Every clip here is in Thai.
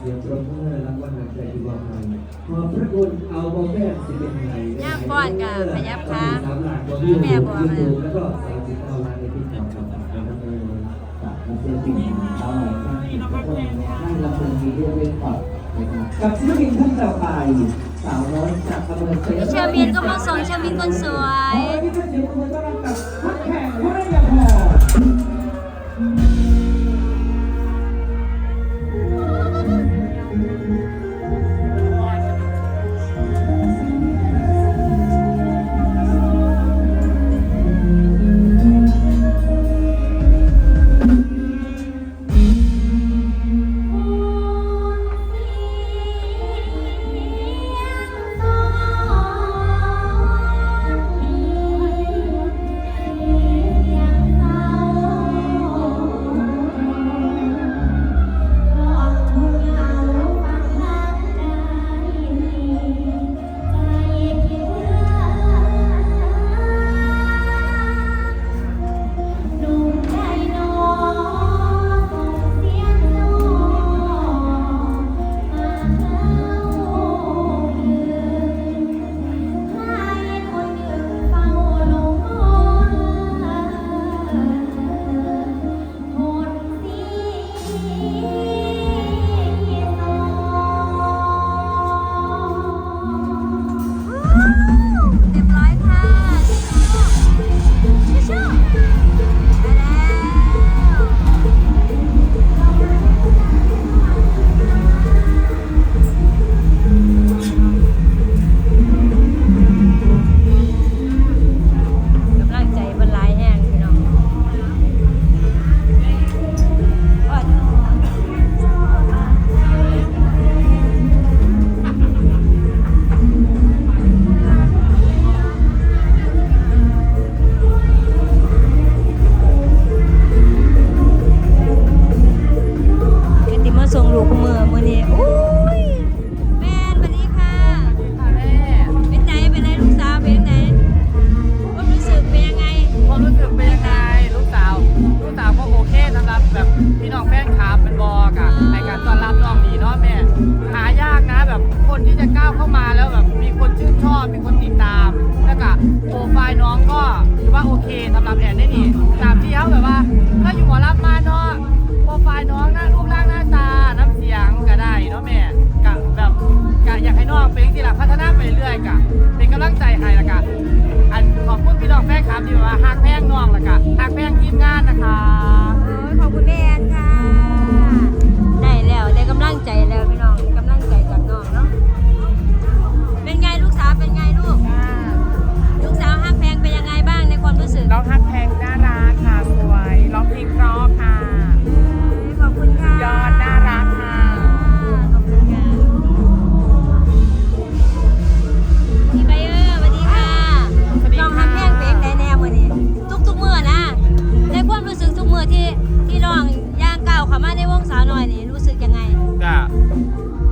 เสียงปรบมือรางวัลหักใจที่บอกให้ขอบพระคุณเอาโบแม่สิเป็นไงย่างป้อนกับพยับขาสามหลักตัวพี่แม่บอกเลยแล้วก็สามสิบเก้าล้านในที่ของกับนะครับเออกับศิลปินสาวหน่อยท่านทุกคนนั่งรับเพลินมีเรื่องเล่นปอดนะครับกับศิลปินท่านต่อไปสาวน้อยจากอำเภอชัยเชอร์มินก็มาส่งเชอร์มินคนสวยขอให้ท่านเสียงปรบมือต้อนรับกับพักแข่งวรยาพร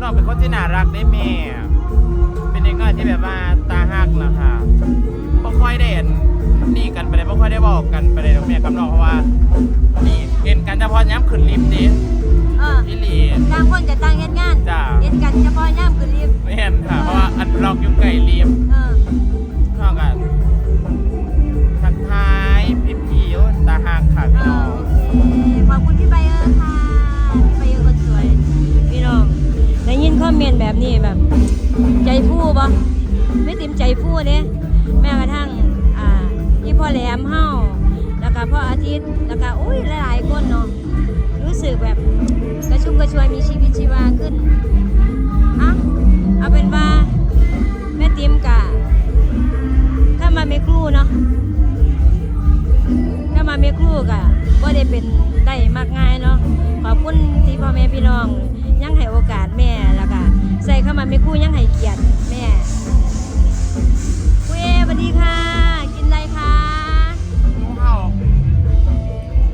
น้องเป็นคนที่น่ารักได้แม่ เป็นเด็กน้อยที่แบบว่าตาหักนะคะบ่ค่อยได้เห็นนี่กันไปเลยบ่ค่อยได้บอกกันไปเลยหรอกแม่กับน้องเพราะว่านี่เห็นกันเฉพาะย้ำขึ้นลิฟต์ดิเออพี่หลีต่างคนกับต่างเฮ็ดงาน ฟูเด้แม้กระทั่งอ่าพี่พ่อแหลมเฮาแล้วก็พ่ออาทิตย์แล้วก็อุ้ยหลายๆคนเนาะรู้สึกแบบกระชุ่มกระชวยมีชีวิตชีวาขึ้นอะเอาเป็นว่าแม่ติมกะถ้ามาไม่ครูเนาะถ้ามาไม่ครูกะก็ได้เป็นได้มากง่ายเนาะขอบคุณที่พ่อแม่พี่น้องยังให้โอกาสแม่แล้วก็ใส่เข้ามาไม่ครูยังให้เกียรติแม่ คุณเอสวัสดีค่ะ กินอะไรคะ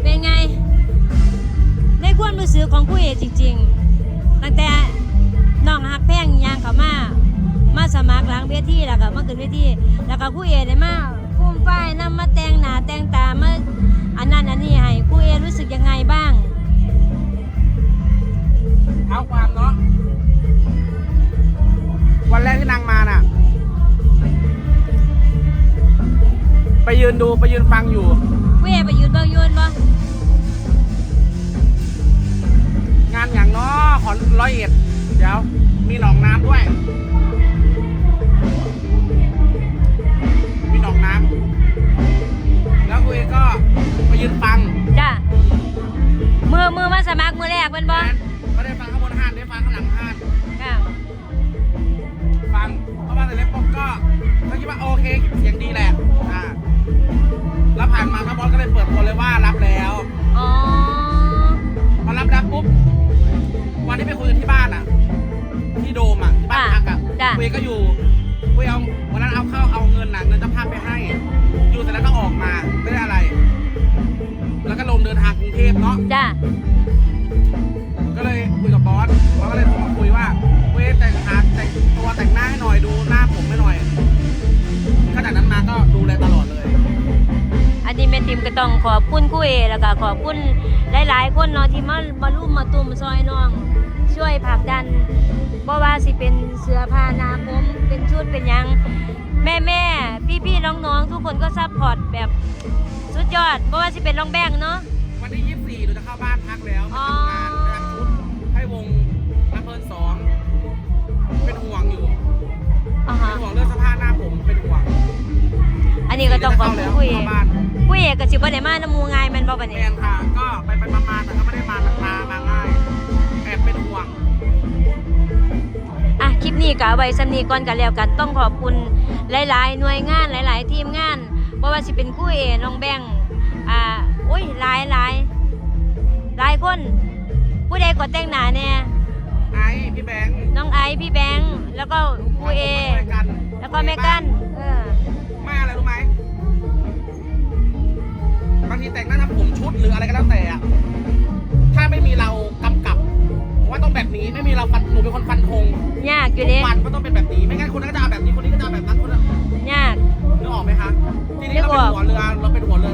เป็นไง ในความรู้สึกของคุณเอจริง ๆ ตั้งแต่นองหักแพงยางขามา มาสมัครหลังเวทีแล้วก็มาขึ้นเวทีแล้วก็คุณเอได้มาพุ่มป้ายนำมาแตงหนาแตงตามาอันนั้นอันนี้ให้คุณเอรู้สึกยังไงบ้างเท้าความเนาะวันแรกที่นางมาน่ะ ดูไปยืนฟังอยู่ผู้ใหญ่ไปยืนเบิ่งยืนบ่งานอย่างน้อขอร้อยเอ็ดเดี๋ยวมีหนองน้ำด้วย มีหนองน้ำแล้วคุยก็ไปยืนฟังจ้ะมือมือมาสมัครมือแรกเป็นบ่ไม่ได้ฟังข้างบนห้านได้ฟังข้างหลังห้านค่ะฟังเพราะว่าแต่เล็กปุ๊บก็ก็คิดว่าโอเคเสียงดีแหละ ก็เลยเปิดตัวเลยว่ารับแล้วอ๋อ พอรับแล้วปุ๊บวันที่ไปคุยกันที่บ้านอะ ที่โดมอะที่บ้านพักอะจ้ะ คุยก็อยู่คุยเอาวันนั้นเอาเข้าเอาเงินหนังเงินเจ้าภาพไปให้ อยู่เสร็จแล้วก็ออกมาไม่ได้อะไร แล้วก็ลงเดินทางกรุงเทพเนาะ จ้ะ อันนี้แม่ติมก็ต้องขอบคุณครู่เอแล้วก็ขอบคุณหลายๆคนเนาะที่มามารุ่มมาตุ่มซอยน้อง ช่วยผลักดันบ่ว่าสิเป็นเสื้อผ้าหนาผมเป็นชุดเป็นหยังแม่แม่พี่พี่ๆน้องๆทุกคนก็ซัพพอร์ตแบบสุดยอดบ่ว่าสิเป็นน้องแบงค์เนาะวันที่24เราจะเข้าบ้านพักแล้วอ๋มาอทำงานไปทำชุดให้วงลำเพลินสองเป็นห่วงอยู่อ่าเป็ฮะนห่วงเรื่องสภาพหน้าผมเป็นห่วง อันนี้ก็ต้องขอบคุณค รู่เอเข้าบ้านครู่เอก็สิบ่ได้มาน้ำหมูง่ายแม่นบ่บัดแมนี้นค่ะก็ไปไปมามาแต่ก็ไม่ได้มามามาง่ายแอบเป็นห่วง อะคลิปนี้ก็เอาไว้สำนีก่อนกันแล้วกันต้องขอบคุณหลาย ๆ หน่วยงานหลาย ๆ ทีมงานบ่ว่าสิเป็นครู่เอน้องแบงค์อ่าโอ้ยหลายหลายหลายคน ผู้ใดก็แต่งหน้าแน่ไอ้พี่แบงค์น้องไอซ์พี่แบงค์แล้วก็ครูเอ ช่วยกันแล้วก็แม่กั้นเออ แต่งหน้าทำผมชุดหรืออะไรก็แล้วแต่อะถ้าไม่มีเรากำกับว่าต้องแบบนี้ไม่มีเราฟันหนูเป็นคนฟันธงยากอยู่ทุเด้กวันก็ต้องเป็นแบบนี้ไม่งั้นคนนั้นก็จะเอาแบบนี้คนนี้ก็จะเอาแบบนั้นคนนั้นยากนึกออกไหมคะทีนี้เราเป็นหัวเรือเราเป็นหัวเรือ